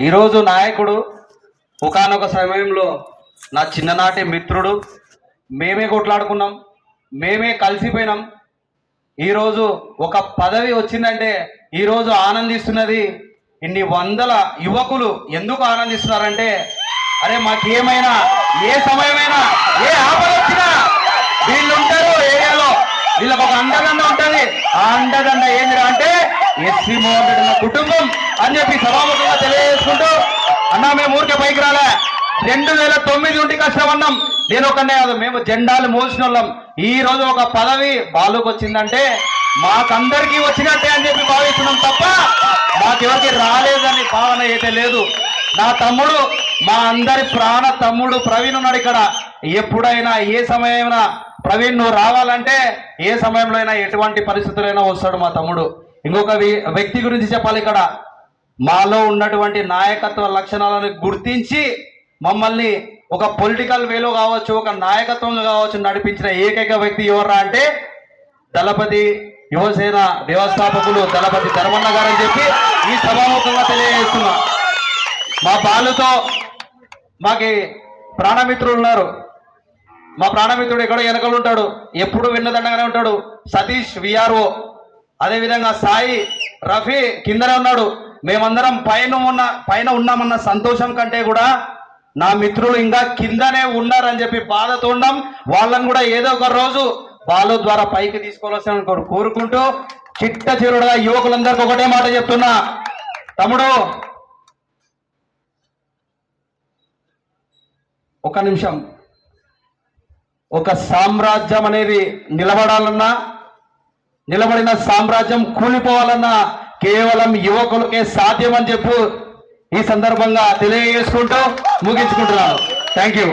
ఈరోజు నాయకుడు ఒకానొక సమయంలో నా చిన్ననాటి మిత్రుడు. మేమే కొట్లాడుకున్నాం. మేమే కలిసిపోయినాం. ఈరోజు ఒక పదవి వచ్చిందంటే ఈరోజు ఆనందిస్తున్నది ఇన్ని వందల యువకులు ఎందుకు ఆనందిస్తున్నారంటే అరే మాకేమైనా ఏ సమయమైనా ఏ ఆపద ఎస్సీ మోహన్ రెడ్డి నా కుటుంబం అని చెప్పి సభాముఖంగా తెలియజేసుకుంటూ అన్నా మేము ఊరికే పైకి రాలే. రెండు వేల తొమ్మిది నుండి కష్టపడినాం నేను ఒకనే కాదు మేము జెండాలు మోసిన వాళ్ళం. ఈ రోజు ఒక పదవి బాలుకు వచ్చిందంటే మాకందరికీ వచ్చినట్టే అని చెప్పి భావిస్తున్నాం తప్ప మాకెవరికి రాలేదని భావన అయితే లేదు. నా తమ్ముడు మా అందరి ప్రాణ తమ్ముడు ప్రవీణ్ ఉన్నాడు ఇక్కడ. ఎప్పుడైనా ఏ సమయమైనా ప్రవీణ్ నువ్వు రావాలంటే ఏ సమయంలో అయినా ఎటువంటి పరిస్థితులైనా వస్తాడు మా తమ్ముడు. ఇంకొక వ్యక్తి గురించి చెప్పాలి ఇక్కడ. మాలో ఉన్నటువంటి నాయకత్వ లక్షణాలను గుర్తించి మమ్మల్ని ఒక పొలిటికల్ వేలో కావచ్చు ఒక నాయకత్వంగా కావచ్చు నడిపించిన ఏకైక వ్యక్తి ఎవర్రా అంటే దళపతి యువసేన వ్యవస్థాపకులు దళపతి ధర్మన్న గారని చెప్పి ఈ సభాముఖంగా తెలియజేస్తున్నా. మా బాలుతో మాకి ప్రాణమిత్రులు ఉన్నారు. మా ప్రాణమిత్రుడు ఎక్కడో వెనకలు ఉంటాడు. ఎప్పుడు విన్నదండగానే ఉంటాడు. సతీష్ విఆర్ఓ అదేవిధంగా సాయి రఫీ కిందనే ఉన్నాడు. మేమందరం పైన ఉన్న పైన ఉన్నామన్న సంతోషం కంటే కూడా నా మిత్రులు ఇంకా కిందనే ఉన్నారని చెప్పి బాధతో ఉన్నాం వాళ్ళని కూడా ఏదో ఒక రోజు బాలు ద్వారా పైకి తీసుకోవాల్సిన కోరుకుంటూ చిట్ట చిరుడుగా యువకులందరికీ ఒకటే మాట చెప్తున్నా. తమ్ముడు ఒక నిమిషం. ఒక సామ్రాజ్యం అనేది నిలబడాలన్నా నిలబడిన సామ్రాజ్యం కూలిపోవాలన్నా కేవలం యువకులకే సాధ్యం అని చెప్పు ఈ సందర్భంగా తెలియజేసుకుంటూ ముగించుకుంటున్నాను. Thank you